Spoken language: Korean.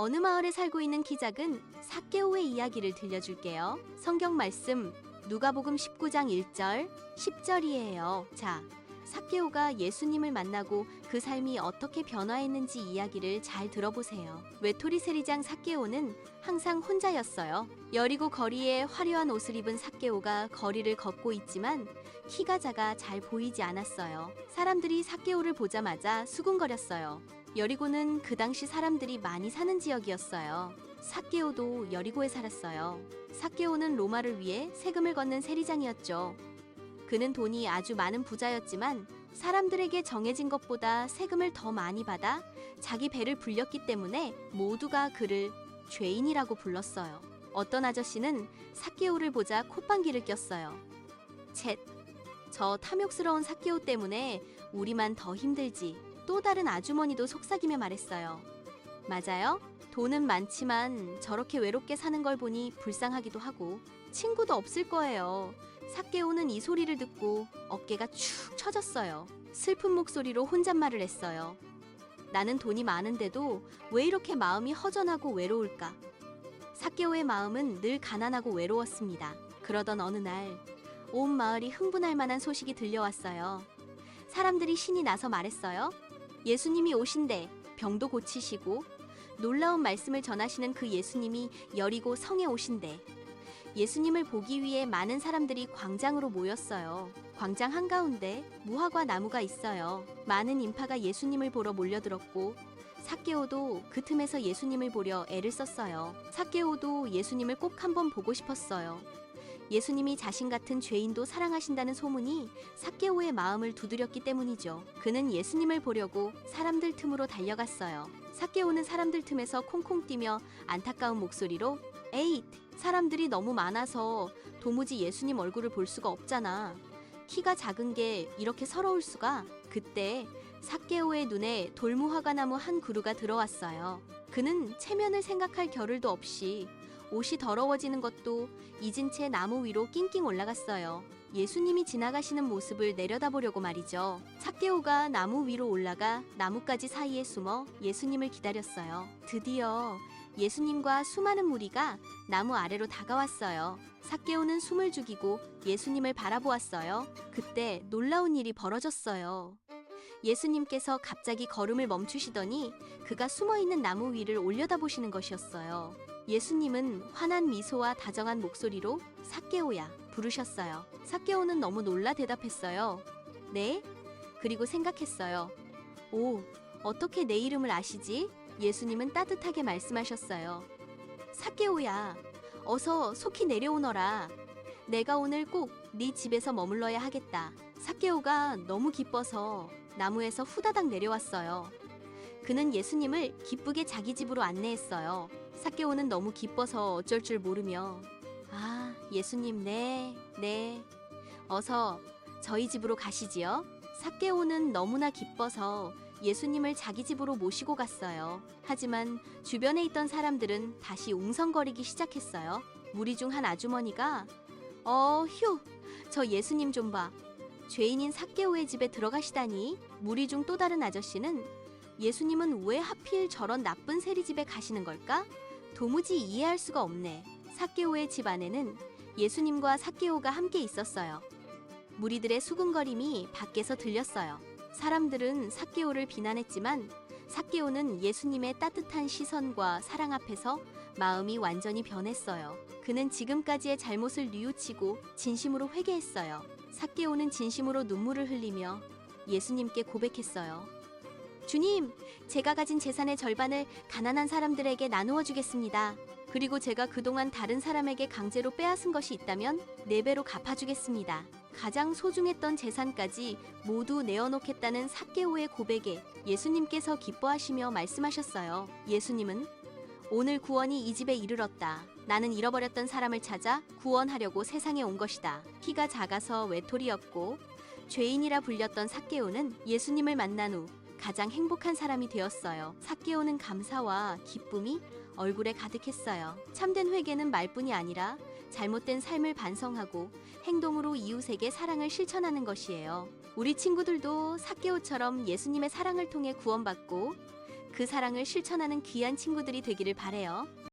어느 마을에 살고 있는 키 작은 사케오의 이야기를 들려줄게요. 성경 말씀 누가복음 19장 1절, 10절이에요. 자, 사케오가 예수님을 만나고 그 삶이 어떻게 변화했는지 이야기를 잘 들어보세요. 외톨이 세리장 사케오는 항상 혼자였어요. 여리고 거리에 화려한 옷을 입은 사케오가 거리를 걷고 있지만 키가 작아 잘 보이지 않았어요. 사람들이 사케오를 보자마자 수군거렸어요. 여리고는 그 당시 사람들이 많이 사는 지역이었어요. 사케오도 여리고에 살았어요. 사케오는 로마를 위해 세금을 걷는 세리장이었죠. 그는 돈이 아주 많은 부자였지만 사람들에게 정해진 것보다 세금을 더 많이 받아 자기 배를 불렸기 때문에 모두가 그를 죄인이라고 불렀어요. 어떤 아저씨는 사케오를 보자 콧방귀를 꼈어요. 쳇, 저 탐욕스러운 사케오 때문에 우리만 더 힘들지. 또 다른 아주머니도 속삭이며 말했어요. 맞아요. 돈은 많지만 저렇게 외롭게 사는 걸 보니 불쌍하기도 하고 친구도 없을 거예요. 사케오는 이 소리를 듣고 어깨가 축 처졌어요. 슬픈 목소리로 혼잣말을 했어요. 나는 돈이 많은데도 왜 이렇게 마음이 허전하고 외로울까? 사케오의 마음은 늘 가난하고 외로웠습니다. 그러던 어느 날, 온 마을이 흥분할 만한 소식이 들려왔어요. 사람들이 신이 나서 말했어요. 예수님이 오신대 병도 고치시고 놀라운 말씀을 전하시는 그 예수님이 여리고 성에 오신대. 예수님을 보기 위해 많은 사람들이 광장으로 모였어요. 광장 한가운데 무화과 나무가 있어요. 많은 인파가 예수님을 보러 몰려들었고 사케오도 그 틈에서 예수님을 보려 애를 썼어요. 사케오도 예수님을 꼭 한번 보고 싶었어요. 예수님이 자신 같은 죄인도 사랑하신다는 소문이 사케오의 마음을 두드렸기 때문이죠. 그는 예수님을 보려고 사람들 틈으로 달려갔어요. 사케오는 사람들 틈에서 콩콩 뛰며 안타까운 목소리로 에잇! 사람들이 너무 많아서 도무지 예수님 얼굴을 볼 수가 없잖아. 키가 작은 게 이렇게 서러울 수가? 그때 사케오의 눈에 돌무화과 나무 한 그루가 들어왔어요. 그는 체면을 생각할 겨를도 없이 옷이 더러워지는 것도 잊은 채 나무 위로 낑낑 올라갔어요. 예수님이 지나가시는 모습을 내려다보려고 말이죠. 사케오가 나무 위로 올라가 나뭇가지 사이에 숨어 예수님을 기다렸어요. 드디어 예수님과 수많은 무리가 나무 아래로 다가왔어요. 사케오는 숨을 죽이고 예수님을 바라보았어요. 그때 놀라운 일이 벌어졌어요. 예수님께서 갑자기 걸음을 멈추시더니 그가 숨어 있는 나무 위를 올려다보시는 것이었어요. 예수님은 환한 미소와 다정한 목소리로 사케오야 부르셨어요. 사케오는 너무 놀라 대답했어요. 네? 그리고 생각했어요. 오, 어떻게 내 이름을 아시지? 예수님은 따뜻하게 말씀하셨어요. 사케오야, 어서 속히 내려오너라. 내가 오늘 꼭 네 집에서 머물러야 하겠다. 사케오가 너무 기뻐서 나무에서 후다닥 내려왔어요. 그는 예수님을 기쁘게 자기 집으로 안내했어요. 사케오는 너무 기뻐서 어쩔 줄 모르며 아, 예수님 네, 네. 어서 저희 집으로 가시지요. 사케오는 너무나 기뻐서 예수님을 자기 집으로 모시고 갔어요. 하지만 주변에 있던 사람들은 다시 웅성거리기 시작했어요. 무리 중 한 아주머니가 어, 휴. 저 예수님 좀 봐. 죄인인 사케오의 집에 들어가시다니. 무리 중 또 다른 아저씨는 예수님은 왜 하필 저런 나쁜 세리집에 가시는 걸까? 도무지 이해할 수가 없네. 사케오의 집 안에는 예수님과 사케오가 함께 있었어요. 무리들의 수군거림이 밖에서 들렸어요. 사람들은 사케오를 비난했지만 사케오는 예수님의 따뜻한 시선과 사랑 앞에서 마음이 완전히 변했어요. 그는 지금까지의 잘못을 뉘우치고 진심으로 회개했어요. 사케오는 진심으로 눈물을 흘리며 예수님께 고백했어요. 주님, 제가 가진 재산의 절반을 가난한 사람들에게 나누어 주겠습니다. 그리고 제가 그동안 다른 사람에게 강제로 빼앗은 것이 있다면 네 배로 갚아주겠습니다. 가장 소중했던 재산까지 모두 내어놓겠다는 사케오의 고백에 예수님께서 기뻐하시며 말씀하셨어요. 예수님은 오늘 구원이 이 집에 이르렀다. 나는 잃어버렸던 사람을 찾아 구원하려고 세상에 온 것이다. 키가 작아서 외톨이였고 죄인이라 불렸던 사케오는 예수님을 만난 후 가장 행복한 사람이 되었어요. 사케오는 감사와 기쁨이 얼굴에 가득했어요. 참된 회개는 말뿐이 아니라 잘못된 삶을 반성하고 행동으로 이웃에게 사랑을 실천하는 것이에요. 우리 친구들도 사케오처럼 예수님의 사랑을 통해 구원받고 그 사랑을 실천하는 귀한 친구들이 되기를 바래요.